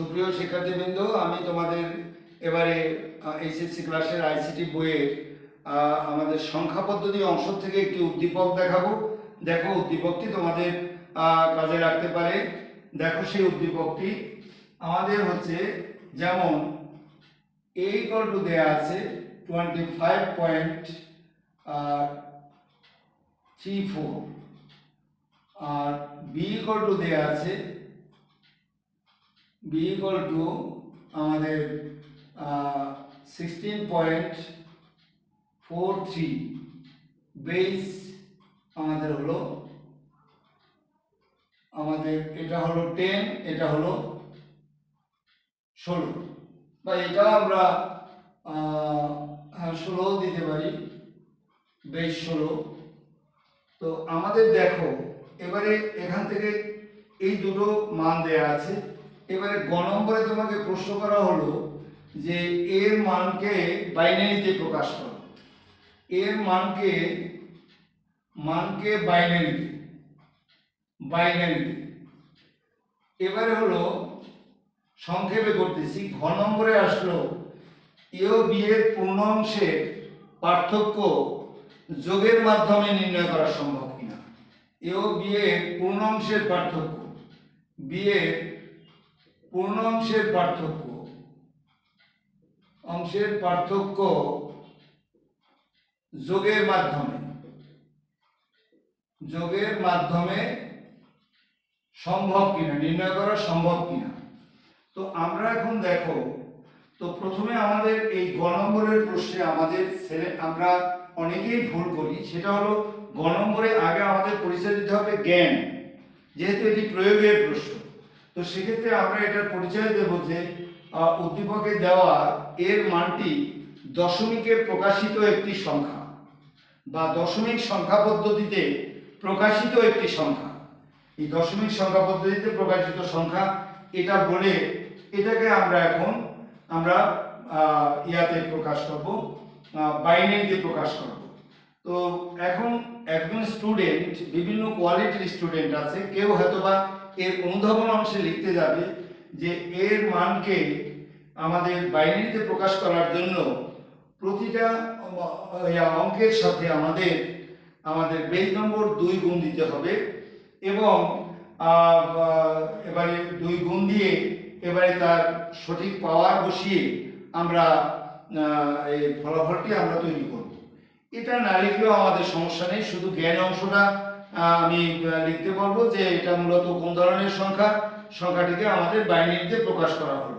সুপ্রিয় শিক্ষার্থীবৃন্দ, আমি তোমাদের এবারে এইচএসসি ক্লাসের আইসিটি বইয়ের আমাদের সংখ্যা পদ্ধতি অংশ থেকে একটি উদ্দীপক দেখাবো। দেখো, উদ্দীপকটি তোমাদের কাজে রাখতে পারে। দেখো সেই উদ্দীপকটি। আমাদের হচ্ছে যেমন এ ইকুয়াল টু দেওয়া আছে twenty five point three four R B equal to দেওয়া আছে বি ইকুয়াল টু আমাদের sixteen point four three base আমাদের হলো, আমাদের এটা হলো টেন এটা হলো ষোলো। বা এটা আমরা ষোলো দিতে পারি বেশ ষোলো। তো আমাদের দেখো, এবারে এখান থেকে এই দুটো মান দেয়া আছে। এবারে গ নম্বরে তোমাকে প্রশ্ন করা হলো যে এর মানকে বাইনারিতে প্রকাশ করো। এর মানকে মানকে বাইনারিতে বাইনারিতে। এবারে হলো সংক্ষেপে করতেছি। ঘ নম্বরে আসলো, এও বিয়ের পূর্ণাংশের পার্থক্য যোগের মাধ্যমে নির্ণয় করা সম্ভব কিনা? এও বিয়ের পূর্ণাংশের পার্থক্য। বিয়ের পূর্ণাংশের পার্থক্য। অংশের পার্থক্য যোগের মাধ্যমে। যোগের মাধ্যমে সম্ভব কিনা, নির্ণয় করা সম্ভব কিনা। তো আমরা এখন দেখো, তো প্রথমে আমাদের এই গ নম্বরের প্রশ্নে আমাদের ছেলে, আমরা অনেকেই ভুল করি, সেটা হলো গ নম্বরে আগে আমাদের পরিচয় দিতে হবে জ্ঞান। যেহেতু এটি প্রয়োগের প্রশ্ন। তো সেক্ষেত্রে আমরা এটার পরিচয় দেব যে উদ্দীপকে দেওয়া এর মানটি দশমিকে প্রকাশিত একটি সংখ্যা বা দশমিক সংখ্যা পদ্ধতিতে প্রকাশিত একটি সংখ্যা। এই দশমিক সংখ্যা পদ্ধতিতে প্রকাশিত সংখ্যা এটা বলে এটাকে আমরা এখন আমরা ইয়াতে প্রকাশ করব বাইনারিতে প্রকাশ করব। তো এখন একজন স্টুডেন্ট, বিভিন্ন কোয়ালিটির স্টুডেন্ট আছে, কেউ হয়তোবা এর অনুধাবন অংশে লিখতে যাবে যে এর মানকে আমাদের বাইনারিতে প্রকাশ করার জন্য প্রতিটা অঙ্কের সাথে আমাদের আমাদের বেজ নম্বর দুই গুণ দিতে হবে এবং এবারে দুই গুণ দিয়ে এবারে তার সঠিক পাওয়ার বসিয়ে আমরা এই ফলাফলটি আমরা তৈরি করব। এটা না লিখলেও আমাদের সমস্যা নেই, শুধু জ্ঞান অংশটা আমি লিখতে পারব যে এটা মূলত কোন ধরনের সংখ্যা? সংখ্যাটিকে আমাদের বাইনারিতে প্রকাশ করা হলো।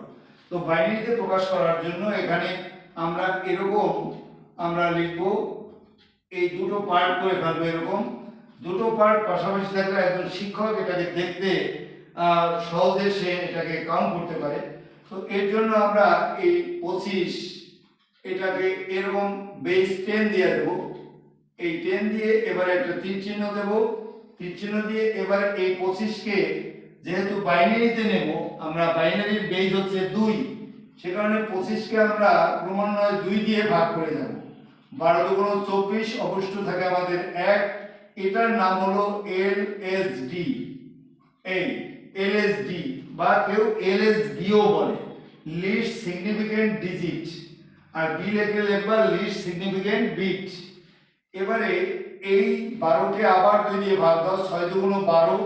তো বাইনারিতে প্রকাশ করার জন্য এখানে আমরা এরকম, আমরা লিখব, এই দুটো পার্ট করে ফেলব এরকম। দুটো পার্ট পাশাপাশি থাকলে একজন শিক্ষক এটাকে দেখতে সহজে সে এটাকে কাউন্ট করতে পারে। তো এর জন্য আমরা এই পঁচিশ, এটাকে এরকম বেস টেন দিয়ে দেবো। এই টেন দিয়ে এবারে একটা তীর চিহ্ন দেবো। তীর চিহ্ন দিয়ে এবার এই পঁচিশকে যেহেতু বাইনারিতে নেব, আমরা বাইনারির বেজ হচ্ছে দুই। সে কারণে পঁচিশকে আমরা ক্রমান্বয়ে দুই দিয়ে ভাগ করে যাব বারো দুগুণ চব্বিশ অবশ্য থাকে আমাদের এক। এটার নাম হলো এল এস ডি। এই এল এস ডি, বা কেউ এল এস ডিও বলে। লিস্ট সিগনিফিকেন্ট ডিজিট আর বি লেখে লিখবা লিস্ট সিগনিফিকেন্ট বিট এবারে এই বারোকে আবার দুই দিয়ে ভাগ দাও, ছয় দুগুণ বারো,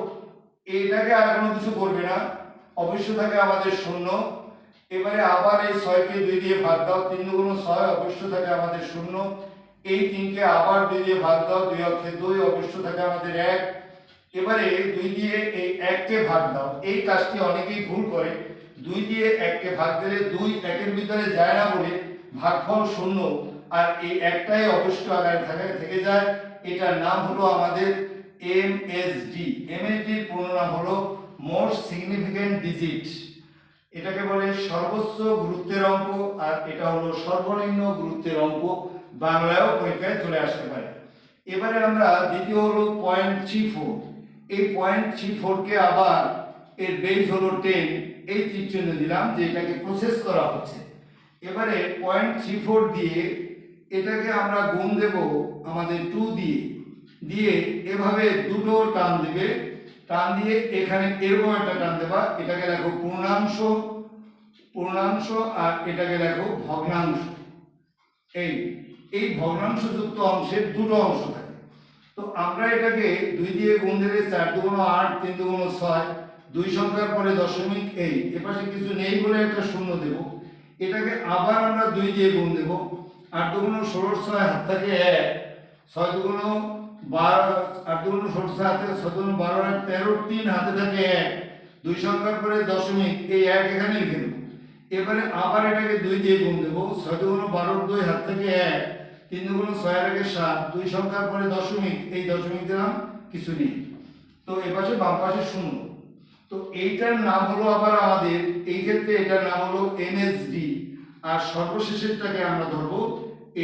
এটাকে আর কোনো কিছু করবে না। অবশ্য থাকে আমাদের শূন্য। এবারে আবার এই ছয়কে দুই দিয়ে ভাগ দাও, তিন দুগুণ ছয়, অবশ্য থাকে আমাদের শূন্য। এই তিনকে আবার দুই দিয়ে ভাগ দাও, দুই অক্ষে দুই, অবশ্য থাকে আমাদের এক। এবারে দুই দিয়ে এই এককে ভাগ দাও। এই কাজটি অনেকেই ভুল করে। দুই দিয়ে এককে ভাগ দিলে দুই একের ভিতরে যায় না বলে ভাগফল শূন্য। আর এই একটাই অবশ্য আকারে থাকে থেকে যায়। এটার নাম হলো আমাদের M S D M S ডির পূর্ণ নাম হলো মোস্ট সিগনিফিকেন্ট ডিজিট এটাকে বলে সর্বোচ্চ গুরুত্বের অঙ্ক, আর এটা হলো সর্বনিম্ন গুরুত্বের অঙ্ক। বাংলায়ও পরীক্ষায় চলে আসতে পারে। এবারে আমরা দ্বিতীয় হলো পয়েন্ট থ্রি ফোর এই পয়েন্ট থ্রি ফোরকে আবার এর বেস হলো টেন এই চিহ্ন দিলাম যে এটাকে প্রসেস করা হচ্ছে। এবারে পয়েন্ট থ্রি ফোর দিয়ে এটাকে আমরা গুণ দেব আমাদের টু দিয়ে। দিয়ে এভাবে দুটো টান দেবে। টান দিয়ে এখানে এরকম একটা টান দেবা। এটাকে দেখো পূর্ণাংশ পূর্ণাংশ আর এটাকে দেখো ভগ্নাংশ। এই এই ভগ্নাংশযুক্ত অংশের দুটো অংশ থাকে। তো আমরা এটাকে দুই দিয়ে গুণ দিলে চার দুগুণ আট, তিন দুগুণ ছয়, দুই সংখ্যার পরে দশমিক এই। এপাশে কিছু নেই বলে একটা শূন্য দেব। এটাকে আবার আমরা দুই দিয়ে গুণ দেব। আট দুগুণ ষোলো ছয় হাত থেকে এক। ছয় বারো, আট দুগুণ ষোলো ছয় হাত ছয় বারো আর তেরো তিন হাতে থাকে এক। দুই সংখ্যার পরে দশমিক, এই এক এখানে লিখে দেবো। এবারে আবার এটাকে দুই দিয়ে গুণ দেবো। ছয় দুগুণ বারোর দুই হাত থেকে এক। তিন দুগুণ ছয় আর একে সাত। দুই সংখ্যার পরে দশমিক, এই দশমিক দিলাম, কিছু নেই। তো এ পাশে বাম পাশে শূন্য। তো এইটার নাম হলো আবার আমাদের, এই ক্ষেত্রে এটার নাম হলো এনএসডি। আর সর্বশেষেরটাকে আমরা ধরবো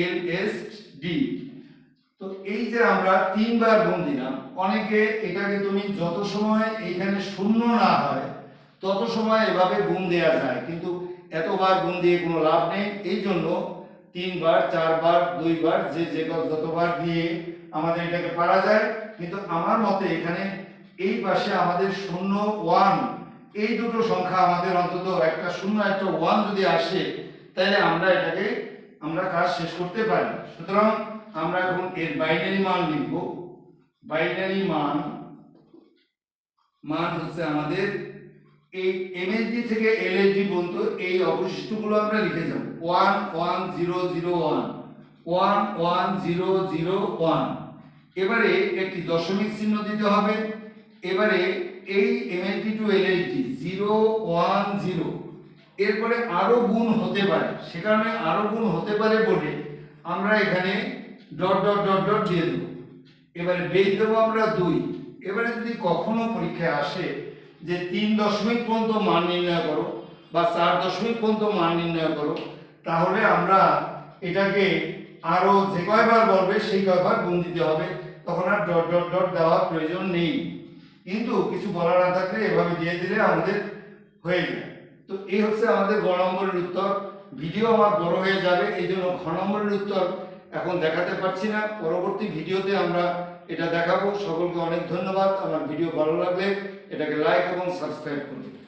এনএসডি তো এই যে আমরা তিনবার গুণ দিলাম, অনেকে এটাকে তুমি যত সময় এইখানে শূন্য না হয়, তত সময় এভাবে গুণ দেওয়া যায়। কিন্তু এতবার গুণ দিয়ে কোনো লাভ নেই। এই জন্য তিনবার, চারবার, দুইবার, যে যে যতবার দিয়ে আমাদের এটাকে পারা যায়। কিন্তু আমার মতে এখানে এই পাশে আমাদের শূন্য ওয়ান, এই দুটো সংখ্যা আমাদের অন্তত একটা শূন্য একটা ওয়ান যদি আসে, তাহলে আমরা এটাকে আমরা কাজ শেষ করতে পারি। সুতরাং আমরা এখন এর বাইনারি মান লিখব। বাইনারি মান মান হচ্ছে আমাদের এই এমএসডি থেকে এলএসডি পর্যন্ত এই অবশিষ্টগুলো আমরা লিখে যাব। One one, zero zero, one. One one, zero zero, one. এবারে একটি দশমিক চিহ্ন দিতে হবে। এবারে এই MSD to LSD zero, one, zero. এরপরে আরও গুণ হতে পারে। সে কারণে আরও গুণ হতে পারে বলে আমরা এখানে ডট ডট ডট ডট দিয়ে দেবো। এবারে বেজ দেবো আমরা দুই। এবারে যদি কখনো পরীক্ষায় আসে যে তিন দশমিক পর্যন্ত মান নির্ণয় করো বা চার দশমিক পর্যন্ত মান নির্ণয় করো, তাহলে আমরা এটাকে আরও যে কয়বার বলবে সেই কয়বার গুণ দিতে হবে। তখন আর ডট ডট ডট দেওয়ার প্রয়োজন নেই। কিন্তু কিছু বলার না থাকলে এভাবে দিয়ে দিলে আমাদের হয়ে যায়। তো এই হচ্ছে আমাদের গ নম্বরের উত্তর। ভিডিও আমার বড় হয়ে যাবে, এই জন্য ঘ নম্বরের উত্তর এখন দেখাতে পারছি না। পরবর্তী ভিডিওতে আমরা এটা দেখাবো। সকলকে অনেক ধন্যবাদ। আমার ভিডিও ভালো লাগলে এটাকে লাইক এবং সাবস্ক্রাইব করবেন